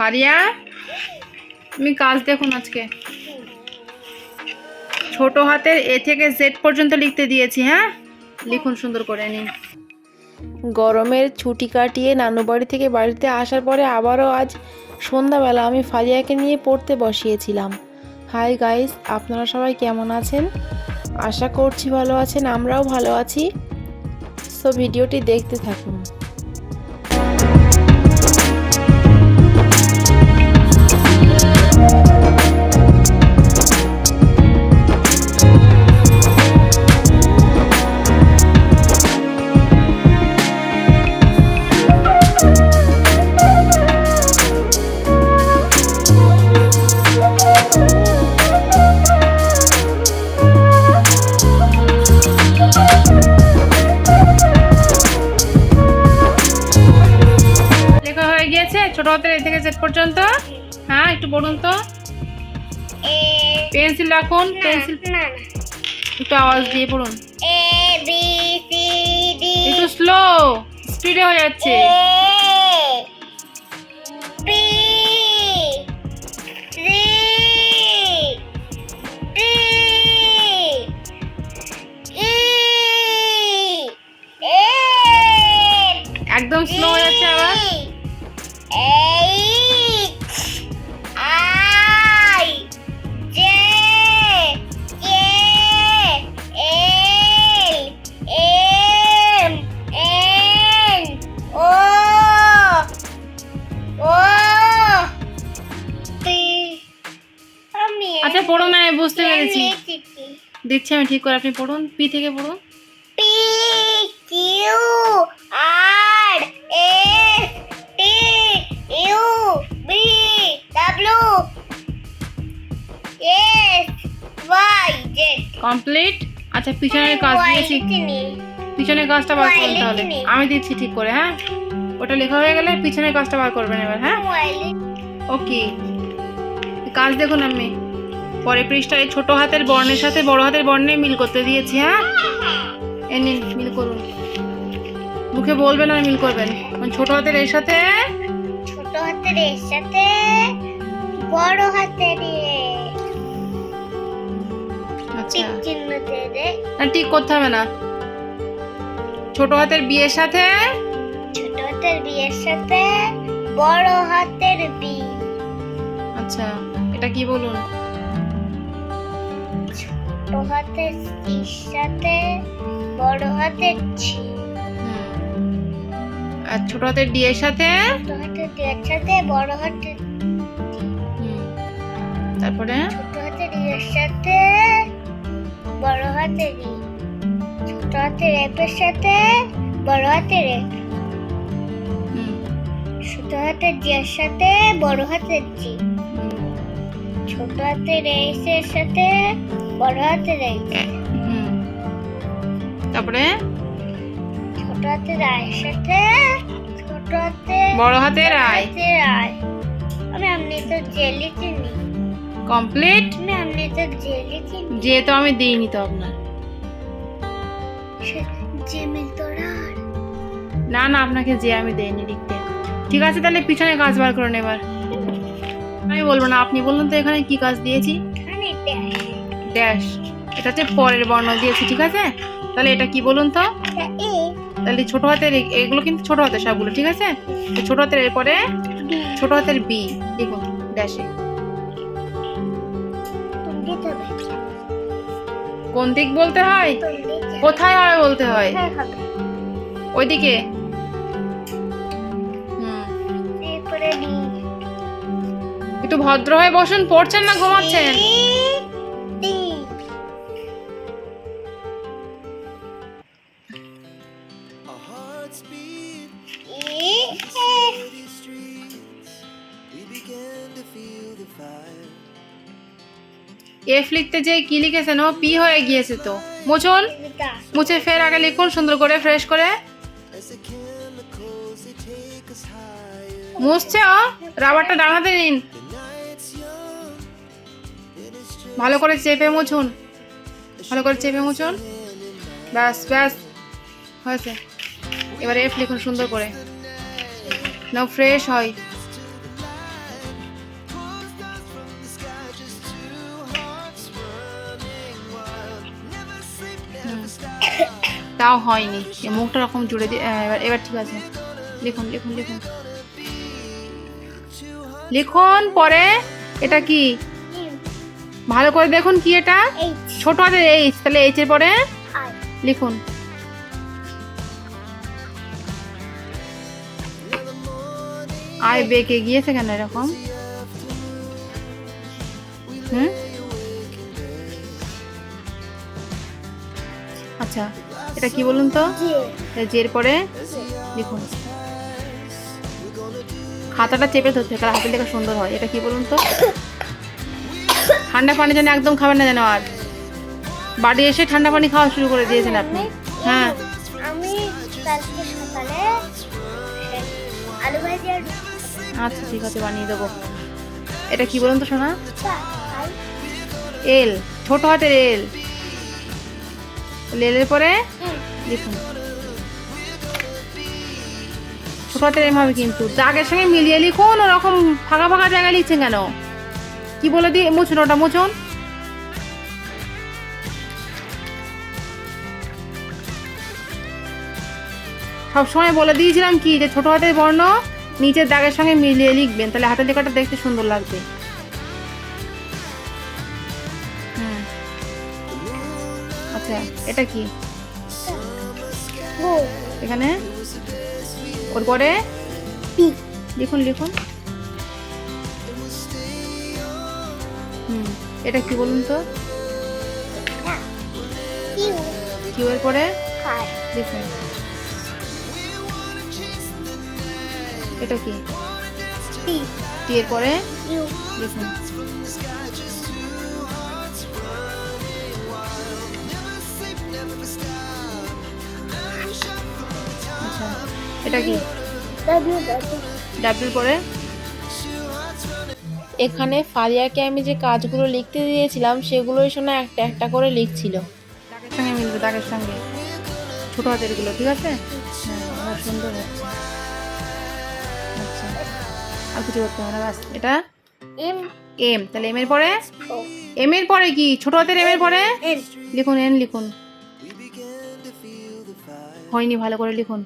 ফারিয়া, তুমি কাজ দেখুন আজকে। ছোট হাতের এ থেকে জেড পর্যন্ত লিখতে দিয়েছি হ্যাঁ? লিখুন সুন্দর করে, নিন। গরমের ছুটি কাটিয়ে নানু বাড়ি থেকে বাড়িতে আসার পরে আবারও আজ সন্ধ্যাবেলা আমি ফারিয়াকে নিয়ে পড়তে বসিয়েছিলাম। হাই গাইস, আপনারা সবাই কেমন আছেন? আশা করছি ভালো আছেন, আমরাও ভালো আছি। সো ভিডিওটি দেখতে থাকুন। লেখা একটু বলুন তো। পেন্সিল রাখুন পেন্সিল একটু আওয়াজ দিয়ে পড়ুন একটু স্লো স্পিডে হয়ে যাচ্ছে। দিচ্ছি আমি ঠিক করে আপনি পড়ুন পি থেকে পড়ুন। P Q R S T U V W S Y Z complete আচ্ছা পিছনের কাজ দিয়েছি পিছনের কাজটা বার করুন তাহলে। আমি দিচ্ছি ঠিক করে হ্যাঁ? ওটা লেখা হয়ে গেলে পিছনের কাজটা বার করবেন এবার হ্যাঁ? ওকে কাজ দেখুন আমি পরে পৃষ্ঠায় ছোট হাতের বর্ণের সাথে বড় হাতের বর্ণে মিল করতে দিয়েছি হ্যাঁ? এ নিন মিল করুন। মুখে বলবেন আর মিল করবেন। মানে ছোট হাতের এর সাথে? ছোট হাতের এর সাথে বড় হাতের এ। আচ্ছা। দিয়ে না ঠিক করতে হবে না। ছোট হাতের বিয়ের সাথে? ছোট হাতের বিয়ের সাথে বড় হাতের বি। আচ্ছা এটা কি বলুন? ছোট হাতের সির সাথে বড় হাতের ছি আর ছোট হাতের ডি এর সাথে? ছোট হাতের ডিয়ের সাথে বড় হাতের তারপরে? ছোট হাতের ইয়ের সাথে বড় হাতের ই ছোট হাতের এফের সাথে বড় হাতের এফ ছোট হাতের জিয়ের সাথে বড় হাতের জি ছোট হাতের এস এর সাথে বড় হুম। তারপরে? ছোট হাতের আয়ের সাথে ছোট হাতের বড় আয়। আমি আপনি তো জেলি চিনি। কমপ্লিট? আমি আপনি তো জেলি চিনি। যেহেতু আমি দিইনি তো আপনার। জেমিল তোরার। না না আপনাকে যে আমি দেইনি লিখতে। ঠিক আছে তাহলে পিছনে কাজ বার করুন এবার। আমি বলব না আপনি বলুন তো এখানে কি কাজ দিয়েছি। ড্যাশ এটা হচ্ছে পরের বর্ণ দিয়েছি ঠিক আছে? তাহলে এটা কি বলুন তো? তাহলে ছোট হাতের এগুলো কিন্তু ছোট হাতের সবগুলো ঠিক আছে? ছোট হাতের এরপরে ছোট হাতের বি দেখুন ড্যাশে কোন দিক বলতে হয়? কোথায় হয় বলতে হয়? ওইদিকে। একটু ভদ্র হয়ে বসুন পড়ছেন না ঘুমাচ্ছেন? এফ লিখতে যে কি লিখেছেন ও পি হয়ে গিয়েছে তো। মুছুন মুছে ফের আগে লিখুন সুন্দর করে ফ্রেশ করে. মুছছে ও? রাবারটা ডান হাতে নিন। ভালো করে চেপে মুছুন। ভালো করে চেপে মুছুন। ব্যাস ব্যাস। হয়েছে। এবারে এফ লিখুন সুন্দর করে। না ফ্রেশ হয়। তাও হয়নি। মুখটা রকম জুড়ে দিয়ে এবার এবার ঠিক আছে। লিখুন লিখুন লিখুন। লিখুন পরে এটা কি? ভালো করে দেখুন কি এটা? ছোট হাতের এইচ তাহলে এইচ এর পরে? লিখুন। আয় বেঁকে গিয়েছে কেন এরকম? হুম? আচ্ছা এটা কি বলুন তো? জের পরে লিখুন খাতাটা চেপে ধরতে তাহলে হাতের লেখা সুন্দর হয়। এটা কি বলুন তো? ঠান্ডা পানি যেন একদম খাবেন না যেন আর। বাড়ি এসে ঠান্ডা পানি খাওয়া শুরু করে দিয়েছেন আপনি। হ্যাঁ। আমি কালকে সকালে আলু ভাজি আর আচ্ছা ঠিক আছে বানিয়ে দেবো। এটা কি বলুন তো সোনা? এল ছোট হাতের এল। এলের পরে হুম। লিখুন ছোট হাতের এম কিন্তু। দাগের সঙ্গে মিলিয়ে লিখুন ওরকম ফাঁকা ফাঁকা জায়গায় লিখছেন কেন? কি বলে দিয়ে মুছুন ওটা মুছুন। সবসময় বলে দিয়েছিলাম কি যে ছোট হাতের বর্ণ নিচের দাগের সঙ্গে মিলিয়ে লিখবেন তাহলে হাতের লেখাটা দেখতে সুন্দর লাগবে। আচ্ছা এটা কি? এখানে? ওর পরে? লিখুন লিখুন। হুম এটা কি বলুন তো? কিউ। কিউ এর পরে? লিখুন। এটা কি? টি এর পরে? লিখুন। এটা কি? ডাব্লিউ ডাব্লিউ পরে এখানে ফারিয়াকে আমি যে কাজগুলো লিখতে দিয়েছিলাম সেগুলোই শোনা একটা একটা করে লিখছিল। দাগের সঙ্গে মিলবে দাগের সঙ্গে। ছোট হাতেরগুলো ঠিক আছে? হ্যাঁ সুন্দর হচ্ছে। আচ্ছা। আর কিছু করতে হবে না এটা? এম এম তাহলে এম এর পরে? এম এর পরে কি? ছোট হাতের এম এর পরে? লিখুন এন লিখুন. হয়নি ভালো করে লিখুন।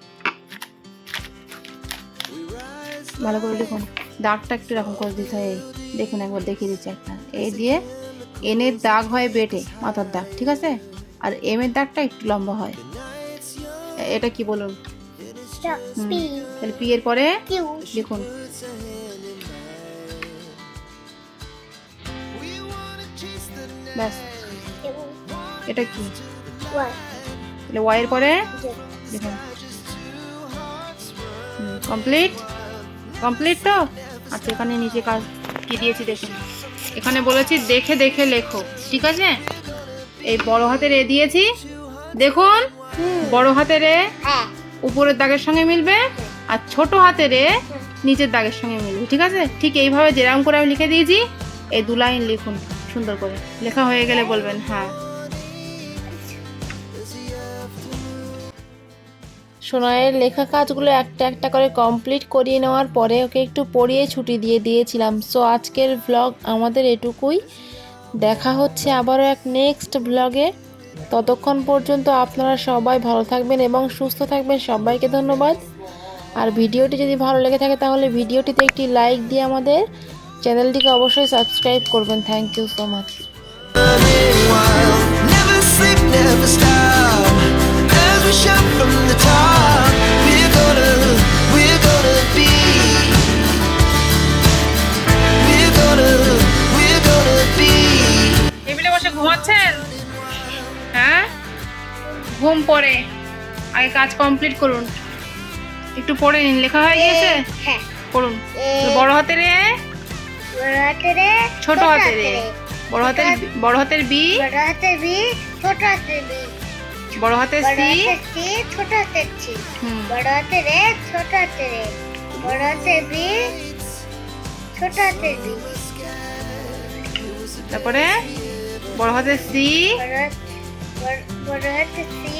ভালো করে লিখুন। দাগটা একটু এরকম করে দিতে হয়। দেখুন একবার দেখিয়ে দিচ্ছি একটা। এই দিয়ে এনের দাগ হয় বেটে মাথার দাগ ঠিক আছে? আর এম এর দাগটা একটু লম্বা হয়। এটা কি বলুন? পি তাহলে পি এর পরে লিখুন। ব্যাস। এটা কি? ওয়াই তাহলে ওয়াই এর পরে লিখুন। কমপ্লিট কমপ্লিট তো? আচ্ছা এখানে নিচে কাজ কি দিয়েছি দেখুন এখানে বলেছি দেখে দেখে লেখো ঠিক আছে? এই বড় হাতের এ দিয়েছি দেখুন বড় হাতের এ হ্যাঁ। উপরের দাগের সঙ্গে মিলবে আর ছোট হাতের এ নিচের দাগের সঙ্গে মিলবে ঠিক আছে? ঠিক এইভাবে যেরকম করে আমি লিখে দিয়েছি এই দু লাইন লিখুন সুন্দর করে। লেখা হয়ে গেলে বলবেন হ্যাঁ। সোনাইয়ের লেখা কাজগুলো একটা একটা করে কমপ্লিট করিয়ে নেওয়ার পরে ওকে একটু পড়িয়ে ছুটি দিয়ে দিয়েছিলাম। সো আজকের ব্লগ আমাদের এটুকুই। দেখা হচ্ছে আবারও এক নেক্সট ব্লগে ততক্ষণ পর্যন্ত আপনারা সবাই ভালো থাকবেন এবং সুস্থ থাকবেন। সবাইকে ধন্যবাদ। আর ভিডিওটি যদি ভালো লেগে থাকে তাহলে ভিডিওটিতে একটি লাইক দিয়ে আমাদের চ্যানেলটিকে অবশ্যই সাবস্ক্রাইব করবেন। Thank you so much running wild. Never sleep, never stop. As we shout from the top, we're gonna, we're gonna be. We're gonna, we're gonna be. টেবিলে বসে ঘুমাচ্ছেন হ্যাঁ ঘুম পড়ে আগে কাজ কমপ্লিট করুন একটু পড়ে নিন লেখা হয়ে গিয়েছে হ্যাঁ পড়ুন বড় হাতের এ বড় হাতের এ, ছোট হাতের এ বড় হাতের বড় হাতের বি বড় হাতের বি ছোট হাতের বি বড় বড় সি? ছোট হাতের সি বড় হাতের রে ছোট হাতের এ। বড় হাতের বি ছোট হাতের বি। তারপরে বড় হাতের সি? বড় হাতে সি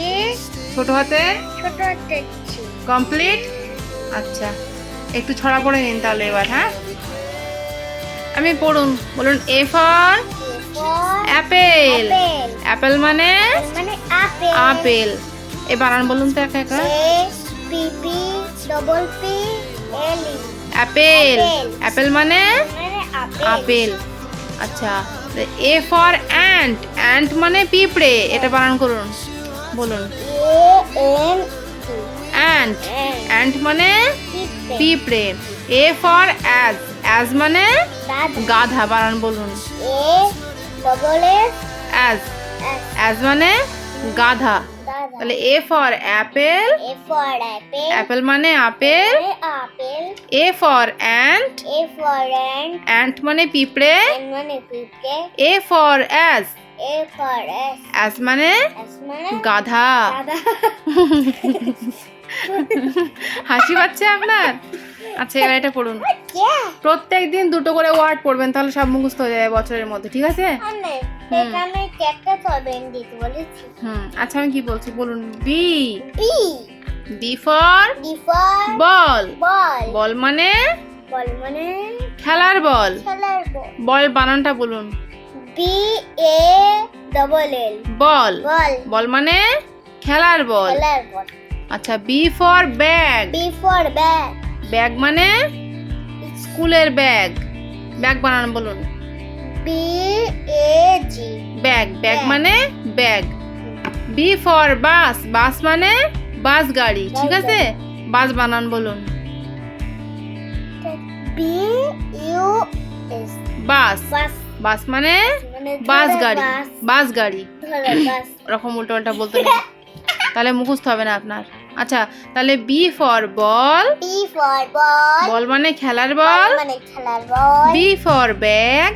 ছোট হাতের? ছোট হাতের সি কমপ্লিট? আচ্ছা একটু ছড়া পড়ে নিন তাহলে এবার হ্যাঁ? আমি পড়ুন বলুন এ ফর অ্যাপেল অ্যাপেল মানে? মানে আপেল আপেল এই বানান বলুন তো একা একা। P P double P L apple apple মানে? মানে আপেল আপেল আচ্ছা এ ফর অ্যান্ট অ্যান্ট মানে পিঁপড়ে। এটা বানান করুন। বলুন। এ অ্যান্ট অ্যান্ট মানে পিঁপড়ে। এ ফর অ্যাজ অ্যাজ মানে? গাধা। বানান বলুন। এ অ্যাজ অ্যাজ মানে গাধা। তাহলে এ ফর অ্যাপেল অ্যাপেল মানে apple. A for ant A for and ant মানে পিঁপড়ে। এ ফর অ্যাজ অ্যাজ মানে গাধা। হাসি পাচ্ছে আপনার? আচ্ছা এবার এটা পড়ুন। প্রত্যেক দিন দুটো করে ওয়ার্ড পড়বেন তাহলে সব মুখস্থ হয়ে যাবে বছরের মধ্যে ঠিক আছে? হুম। আচ্ছা আমি কি বলছি? বলুন। B B B for D for ball ball ball মানে? বল মানে খেলার বল খেলার বল বল বানানটা বলুন। বি এ ডবল এল বল বল বল মানে? খেলার বল খেলার বল আচ্ছা B for bag B for bag bag মানে? স্কুলের ব্যাগ। ব্যাগ বানান বলুন। B A G bag. Bag মানে bag. B for bus bus মানে বাস গাড়ি ঠিক আছে? বাস বানান বলুন। B U S bus bus মানে মানে বাস গাড়ি। বাস, গাড়ি। ওরকম উল্টো উল্টা বলতে নেই। তাহলে মুখস্থ হবে না আপনার। আচ্ছা তাহলে B for ball B for ball ball মানে খেলার বল বল মানে খেলার ball B for bag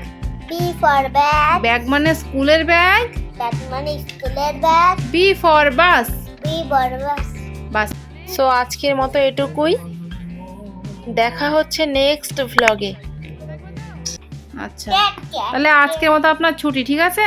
B for bag bag মানে স্কুলের ব্যাগ ব্যাগ মানে স্কুলের bag B for bus B বড় বাস বাস সো আজকের মতো এটুকুই। দেখা হচ্ছে নেক্সট ভ্লগে আচ্ছা। তাহলে আজকের মতো আপনার ছুটি ঠিক আছে?